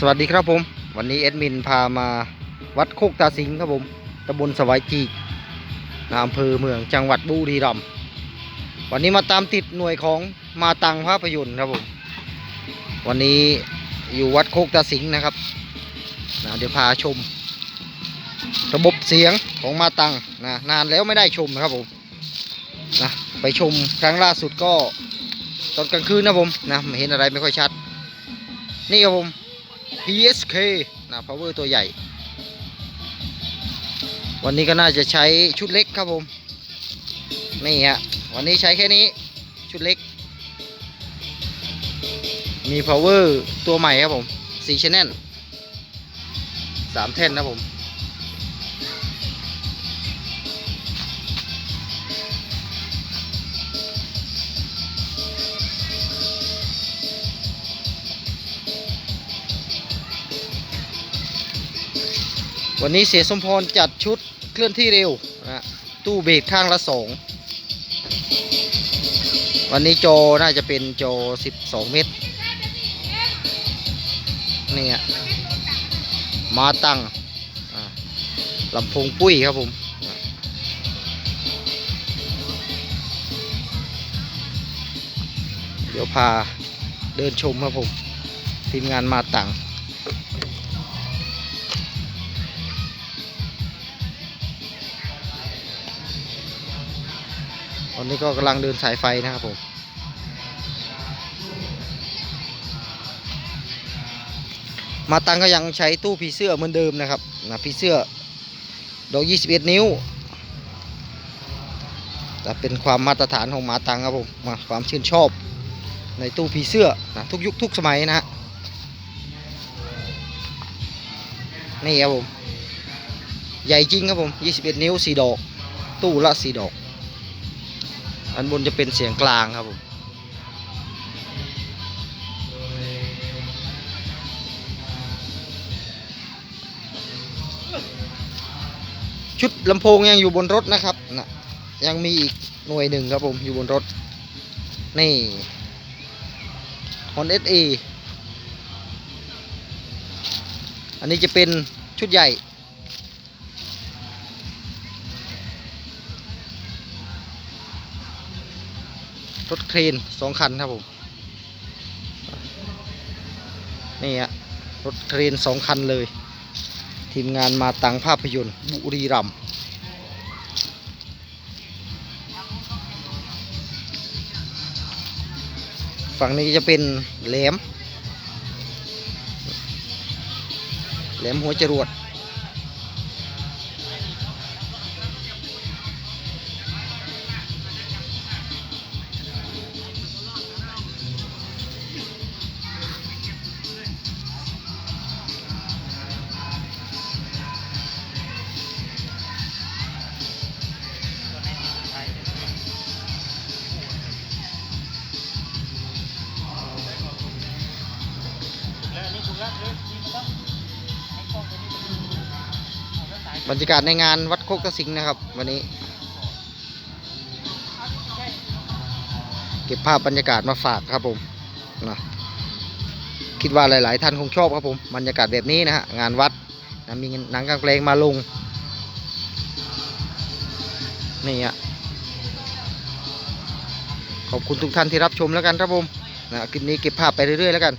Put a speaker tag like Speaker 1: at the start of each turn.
Speaker 1: สวัสดีครับผม วันนี้เอ็ดมินพามาวัดโคกตาสิงครับผมตำบลสวายจีนอำเภอเมืองจังหวัดบุรีรัมย์วันนี้มาตามติดหน่วยของมาตังภาพยนตร์ครับผมวันนี้อยู่วัดโคกตาสิงนะครับนะเดี๋ยวพาชม ระบบเสียงของมาตังนะนานแล้วไม่ได้ชมนะครับผมนะไปชมครั้งล่าสุดก็ตอนกลางคืนนะผมนะไม่เห็นอะไรไม่ค่อยชัด นี่ครับผม PSK นะ power ตัวใหญ่ วันนี้ก็น่าจะใช้ชุดเล็กครับผม นี่ฮะ วันนี้ใช้แค่นี้ชุดเล็ก มี power ตัวใหม่ครับผม4 channel 3แท่นนะผม วันนี้เสียสมพรจัดชุดเคลื่อนที่เร็วนะฮะตู้เบรกข้างละสองวันนี้โจน่าจะเป็นโจอ12 เมตรนี่ฮะมาตั้งลำโพงปุ้ยครับผมเดี๋ยวพาเดินชมครับผม ทีมงานมาตัง อนนี้ก็กำลังเดินสายไฟนะครับผมมาตังก็ยังใช้ตู้ผีเสื้อเหมือนเดิมนะครับนะผีเสื้อดอก21 นิ้วแต่เป็นความมาตรฐานของมาตังครับผมมาความชื่นชอบในตู้ผีเสื้อนะทุกยุคทุกสมัยนะฮะนี่ครับผม ใหญ่จริงครับผม 21 นิ้ว 4 ดอก ตู้ละ 4 ดอก อันบนจะเป็นเสียงกลางครับผมชุดลำโพงยังอยู่บนรถนะครับนะยังมีอีกหน่วยหนึ่งครับผมอยู่บนรถ นี่ฮอนเอสเออันนี้จะเป็นชุดใหญ่ รถเครนสองคันครับผม นี่ฮะรถเครนสองคันเลย ทีมงานมาตังภาพยนตร์ บุรีรัมย์ฝั่งนี้จะเป็นแหลม แหลมหัวจรวด บรรยากาศในงานวัดโคกตะสิงนะครับ วันนี้ เก็บภาพบรรยากาศมาฝากครับผมนะคิดว่าหลาย ๆ ท่านคงชอบครับผมบรรยากาศแบบนี้นะฮะงานวัดนะมีหนังกางแปลงมาลงนี่ฮะขอบคุณทุกท่านที่รับชมแล้วกันครับผมนะคลิปนี้เก็บภาพไปเรื่อย ๆ แล้วกัน